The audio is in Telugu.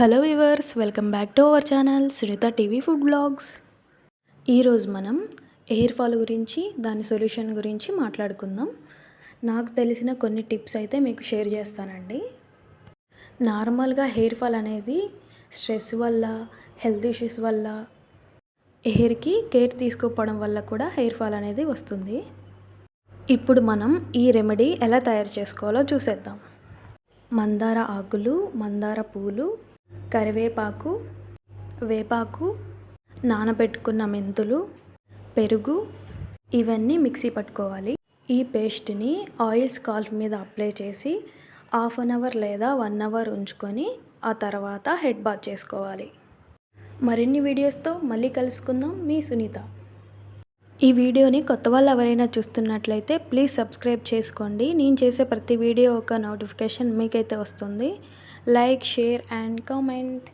Hello viewers welcome back to our channel Sunitha TV food blogs ఈరోజు మనం హెయిర్ ఫాల్ గురించి దాని సొల్యూషన్ గురించి మాట్లాడుకుందాం. నాకు తెలిసిన కొన్ని టిప్స్ అయితే మీకు షేర్ చేస్తానండి. నార్మల్గా హెయిర్ ఫాల్ అనేది స్ట్రెస్ వల్ల హెల్త్ ఇష్యూస్ వల్ల హెయిర్కి కేర్ తీసుకోవడం వల్ల కూడా హెయిర్ ఫాల్ అనేది వస్తుంది. ఇప్పుడు మనం ఈ రెమెడీ ఎలా తయారు చేసుకోవాలో చూసేద్దాం. మందార ఆకులు మందార పూలు కరివేపాకు వేపాకు నానబెట్టుకున్న మెంతులు పెరుగు ఇవన్నీ మిక్సీ పట్టుకోవాలి. ఈ పేస్ట్ని ఆయిల్ స్కాల్ప్ మీద అప్లై చేసి హాఫ్ అన్ అవర్ లేదా వన్ అవర్ ఉంచుకొని ఆ తర్వాత హెడ్ బాత్ చేసుకోవాలి. మరిన్ని వీడియోస్తో మళ్ళీ కలుసుకుందాం. మీ సునీత. ఈ వీడియోని కొత్త వాళ్ళు ఎవరైనా చూస్తున్నట్లయితే ప్లీజ్ సబ్స్క్రైబ్ చేసుకోండి. నేను చేసే ప్రతి వీడియో ఒక నోటిఫికేషన్ మీకైతే వస్తుంది. Like share and comment.